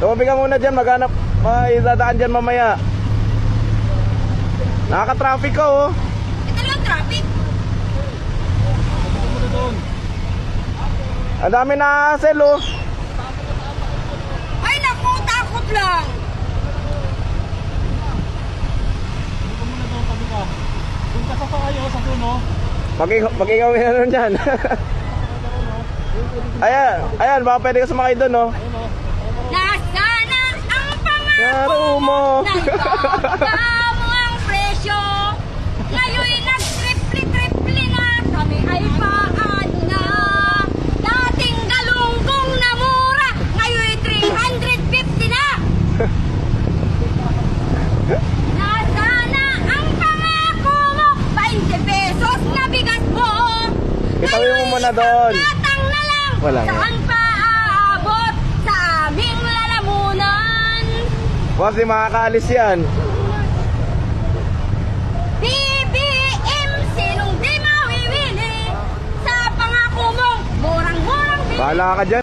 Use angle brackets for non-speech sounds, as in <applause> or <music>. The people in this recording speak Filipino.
Tumabi ka muna dyan, maghanap. May dadaan dyan mamaya. Nakaka-traffic ka oh. Ito lang traffic. Ang dami na hassle oh. Ay, naku, takot lang. Kung kasasakay ako sa puno, Pag, pag ikaw yung ano dyan. <laughs> ayan, ayan, baka pwede ka sumakay doon oh. Nasana ang pangako Laro mo. na ibaba mo ang presyo. Ngayon'y nag-triple-triple na kami ay paano na. Dating galunggong na mura, ngayon'y 350 na. Nasana ang pangako mo, 20 pesos na bigas mo. Itawin mo muna doon. Tatang na lang. Wala. Saan pa Boss, di makakaalis yan. BBM, sinong di mawiwili sa pangako mong murang-murang Bahala ka dyan.